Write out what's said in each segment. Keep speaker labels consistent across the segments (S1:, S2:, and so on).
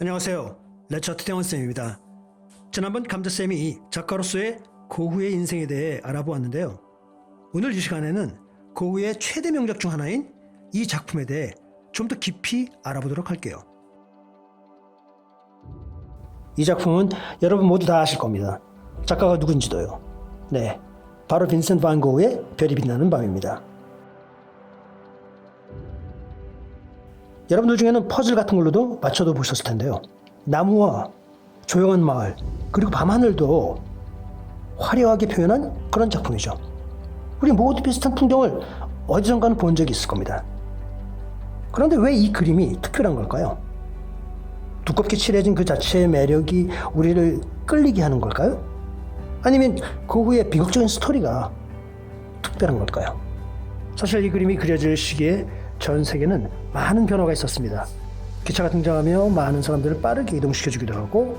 S1: 안녕하세요. 레처트 태원쌤입니다. 지난번 감자쌤이 작가로서의 고흐의 인생에 대해 알아보았는데요. 오늘 이 시간에는 고흐의 최대 명작 중 하나인 이 작품에 대해 좀 더 깊이 알아보도록 할게요. 이 작품은 여러분 모두 다 아실 겁니다. 작가가 누군지도요. 네, 바로 빈센트 반 고흐의 별이 빛나는 밤입니다. 여러분들 중에는 퍼즐 같은 걸로도 맞춰도 보셨을 텐데요. 나무와 조용한 마을, 그리고 밤하늘도 화려하게 표현한 그런 작품이죠. 우리 모두 비슷한 풍경을 어디선가는 본 적이 있을 겁니다. 그런데 왜 이 그림이 특별한 걸까요? 두껍게 칠해진 그 자체의 매력이 우리를 끌리게 하는 걸까요? 아니면 그 후에 비극적인 스토리가 특별한 걸까요? 사실 이 그림이 그려질 시기에 전 세계는 많은 변화가 있었습니다. 기차가 등장하며 많은 사람들을 빠르게 이동시켜주기도 하고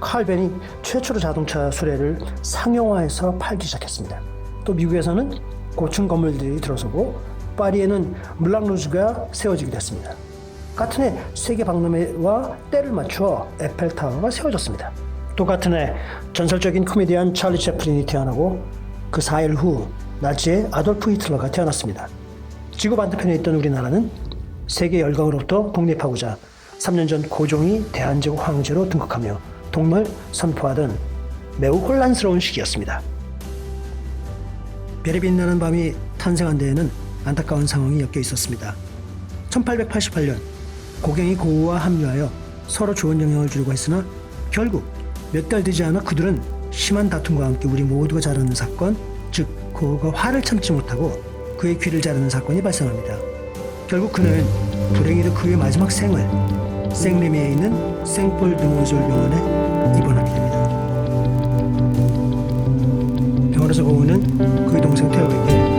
S1: 칼벤이 최초로 자동차 수레를 상용화해서 팔기 시작했습니다. 또 미국에서는 고층 건물들이 들어서고 파리에는 물랑루즈가 세워지기도 했습니다. 같은 해 세계 박람회와 때를 맞춰 에펠타워가 세워졌습니다. 또 같은 해 전설적인 코미디언 찰리 채플린이 태어나고 그 4일 후 나치의 아돌프 히틀러가 태어났습니다. 지구 반대편에 있던 우리나라는 세계 열강으로부터 독립하고자 3년 전 고종이 대한제국 황제로 등극하며 독립을 선포하던 매우 혼란스러운 시기였습니다. 별이 빛나는 밤이 탄생한 데에는 안타까운 상황이 엮여 있었습니다. 1888년 고갱이 고우와 합류하여 서로 좋은 영향을 주려고 했으나 결국 몇 달 되지 않아 그들은 심한 다툼과 함께 우리 모두가 잘 아는 사건, 즉 고우가 화를 참지 못하고 그의 귀를 자르는 사건이 발생합니다. 결국 그는 불행히도 그의 마지막 생을 생리미에 있는 생폴 드모졸 병원에 입원하게 됩니다. 병원에서 고우는 그의 동생 태호에게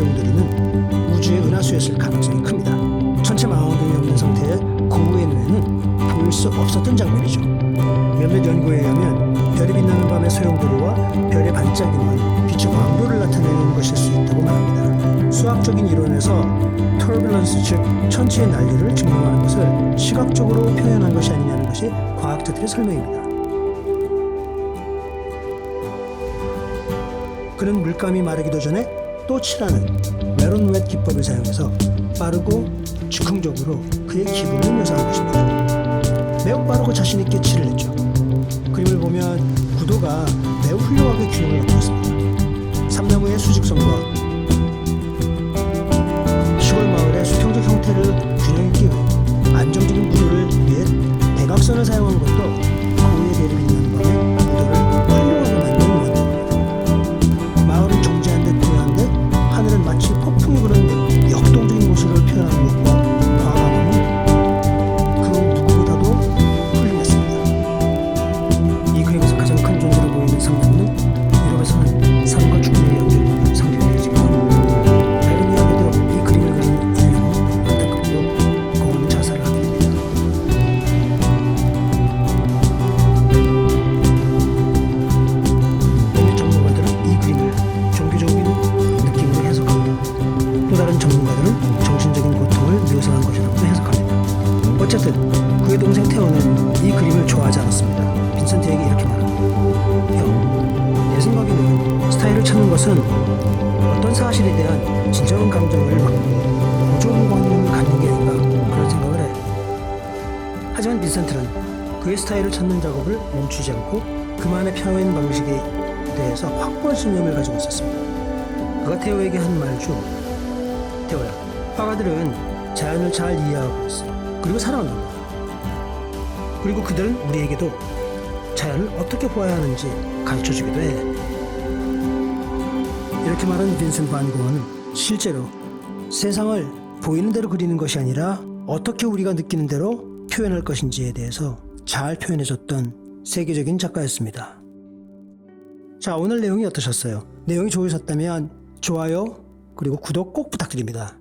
S1: 소용돌이는 우주의 은하수였을 가능성이 큽니다. 전체 망원경이 없는 상태의 고우의 눈에는 보일 수 없었던 장면이죠. 몇몇 연구에 의하면 별이 빛나는 밤의 소용돌이와 별의 반짝임은 빛의 광도를 나타내는 것일 수 있다고 말합니다. 수학적인 이론에서 터뷸런스 즉 천체의 난리를 증명하는 것을 시각적으로 표현한 것이 아니냐는 것이 과학자들의 설명입니다. 그는 물감이 마르기도 전에 또 칠하는 메론 웻 기법을 사용해서 빠르고 즉흥적으로 그의 기분을 묘사한 것입니다. 매우 빠르고 자신 있게 칠을 했죠. 그림을 보면 구도가 매우 훌륭하게 균형을 갖고 있습니다. 삼나무의 수직성과 시골 마을의 수평적 형태를 균형 있게 찾는 것은 어떤 사실에 대한 진정한 감정을 갖고 고조무관을 갖는 게 아닌가 그런 생각을 해. 하지만 빈센트는 그의 스타일을 찾는 작업을 멈추지 않고 그만의 표현 방식에 대해서 확고한 신념을 가지고 있었습니다. 그가 태호에게 한 말 중 태호야, 화가들은 자연을 잘 이해하고 있어. 그리고 사랑한다. 그리고 그들은 우리에게도 자연을 어떻게 보아야 하는지 가르쳐 주기도 해. 이렇게 말한 빈센트 반 고흐는 실제로 세상을 보이는 대로 그리는 것이 아니라 어떻게 우리가 느끼는 대로 표현할 것인지에 대해서 잘 표현해줬던 세계적인 작가였습니다. 자, 오늘 내용이 어떠셨어요? 내용이 좋으셨다면 좋아요, 그리고 구독 꼭 부탁드립니다.